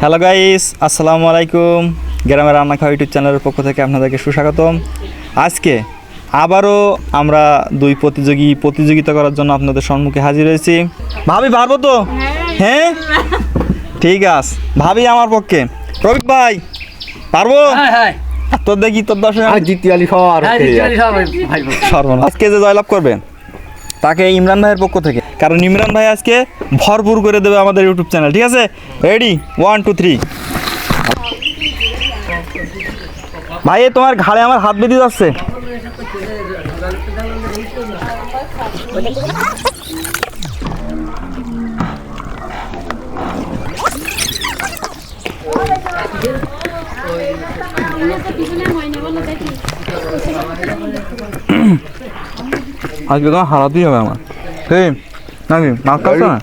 Hello guys আসসালামু আলাইকুম। গ্রামের রান্না খাওয়া ইউটিউব চ্যানেলের পক্ষ থেকে আপনাদেরকে সুস্বাগতম। আজকে আবারও আমরা দুই প্রতিযোগী প্রতিযোগিতা করার জন্য আপনাদের সম্মুখে হাজির হয়েছি। ভাবি পারব তো। হ্যাঁ? ঠিক আছে। ভাবি আমার পক্ষে। রবিক ভাই পারব? হ্যাঁ হ্যাঁ। তোর দেখি তোর সর হ্যাঁ আজকে যে জয়লাভ করবে তাকে ইমরান ভাইয়ের পক্ষ থেকে। কারণ ইমরান ভাই আজকে ভরপুর করে দেবে আমাদের ইউটিউব চ্যানেল, ঠিক আছে? রেডি ওয়ান টু থ্রি ভাই তোমার ঘাড়ে আমার হাত বেঁধে যাচ্ছে। আজকে তোমার হারাতেই হবে আমার। সেই নাকি মাছ খাচ্ছ না?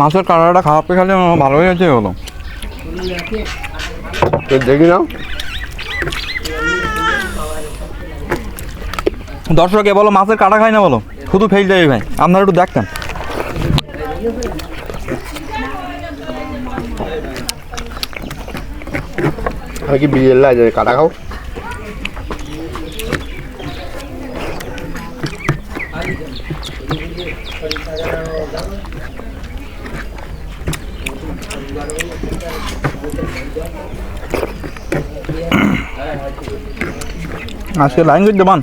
মাছের কালারটা খারাপ খালি আমার ভালো হয়ে গেছে হলো দেখি নাও। দর্শকে বলো মাছের কাটা খাই না বলো? শুধু ফেল যাবে ভাই। আপনারা একটু দেখতেন। আমি কি বিয়ের লাগে কাটা খাও। আজকে লাইন করে দেবান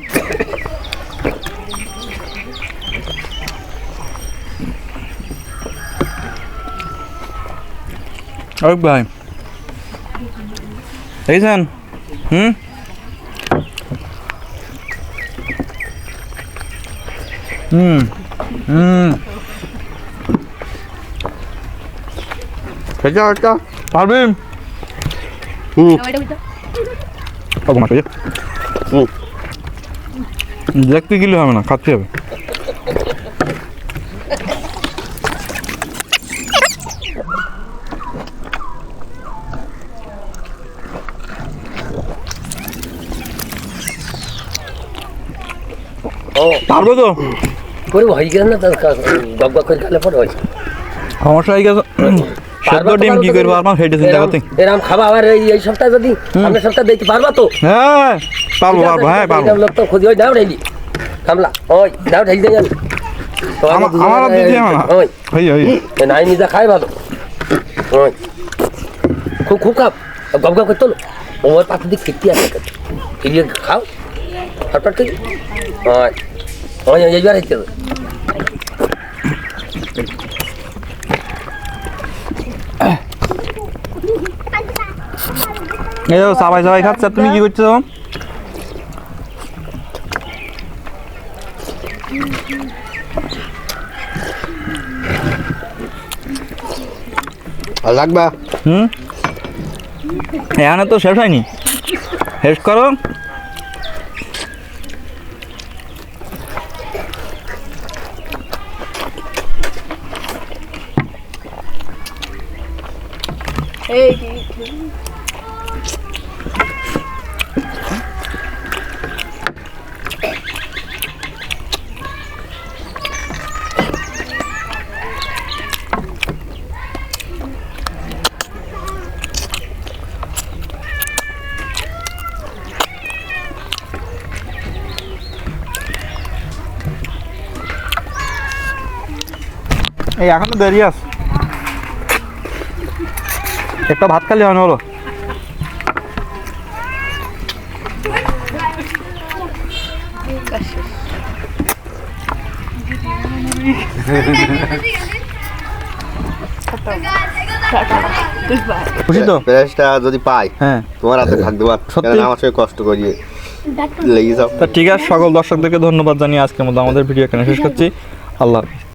ওই ভাই দেখছেন হুম হুম হুম সেটা একটা পারবি হুম ও ঘুমাতে যা। হুম দেখতে গেলে হবে না খাচ্ছি হবে পারব তো? করে হয়ে গেছে না তার গপ করে খেলে পরে হয়। সমস্যা হয়ে গেছে। সেদ্ধ ডিম কি করব আমার সেটা চিন্তা করতে। এরকম খাবা আবার এই এই সপ্তাহে যদি সামনের সপ্তাহে দেখতে পারবা তো? হ্যাঁ পারব পারব হ্যাঁ পারব। লোক তো খুঁজি ওই দাও রেলি কামলা ওই দাও ঢেকে দেন আমার আমার দিতে হবে ওই। এই এ নাই নিজে খাই ভালো। ওই। খুব খুব খাও। গপ গপ করে তোলো। ওর পাশে দিক ফিরতে আছে ফিরিয়ে খাও। ফটফট করে ওই। ওই এইবার হইতে হবে এই দেখো, সবাই সবাই খাচ্ছে। তুমি কি করছ? লাগবা হুম? এখানে তো শেষ হয়নি। শেষ করো। এই এখন তো দেরি আছে একটা ভাত খালি হয় না হলো খুশি তো? যদি পাই হ্যাঁ। তোমার হাতে থাকতে পার সত্যি? কেন আমার সঙ্গে কষ্ট করিয়ে লেগে যাও তা ঠিক আছে সকল দর্শকদেরকে ধন্যবাদ জানিয়ে আজকের মতো আমাদের ভিডিও এখানে শেষ করছি। আল্লাহ হাফিজ।